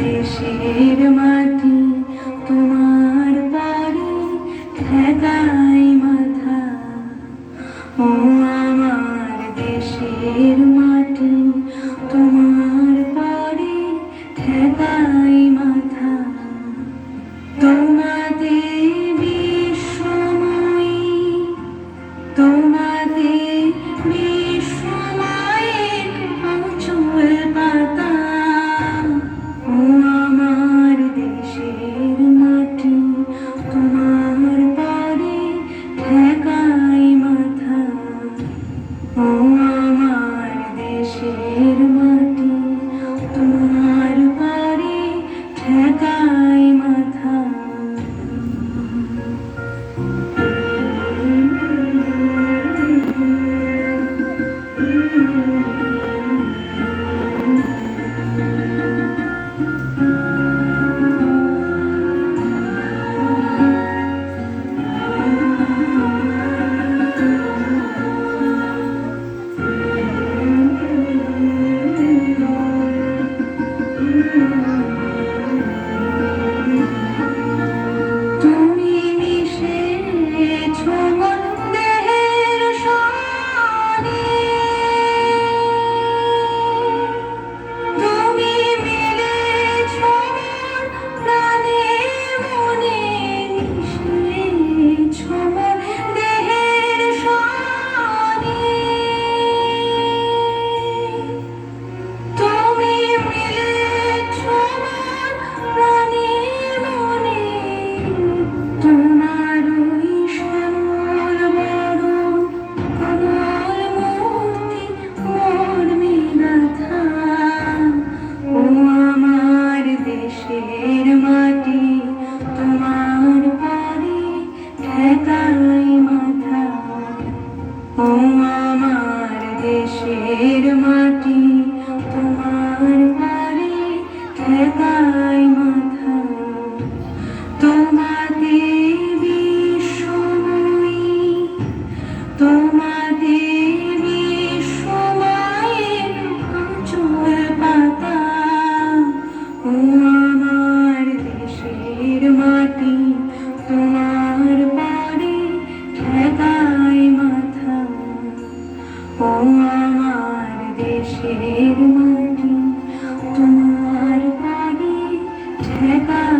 দেশের মাটি তোমার বাড়ি খেলা আমার দেশের মাটি তোমার বাড়ি ঠেকা দেশের মাটি, তোমার বাড়ি ঠেকায় মাথা। তোমাতে বিশ্বময়ী তোমাতে বিশ্বময়ের চুল পাতা। ও আমার দেশের মাটি ও আমার দেশের মাটি তোমার পানি ঠেকা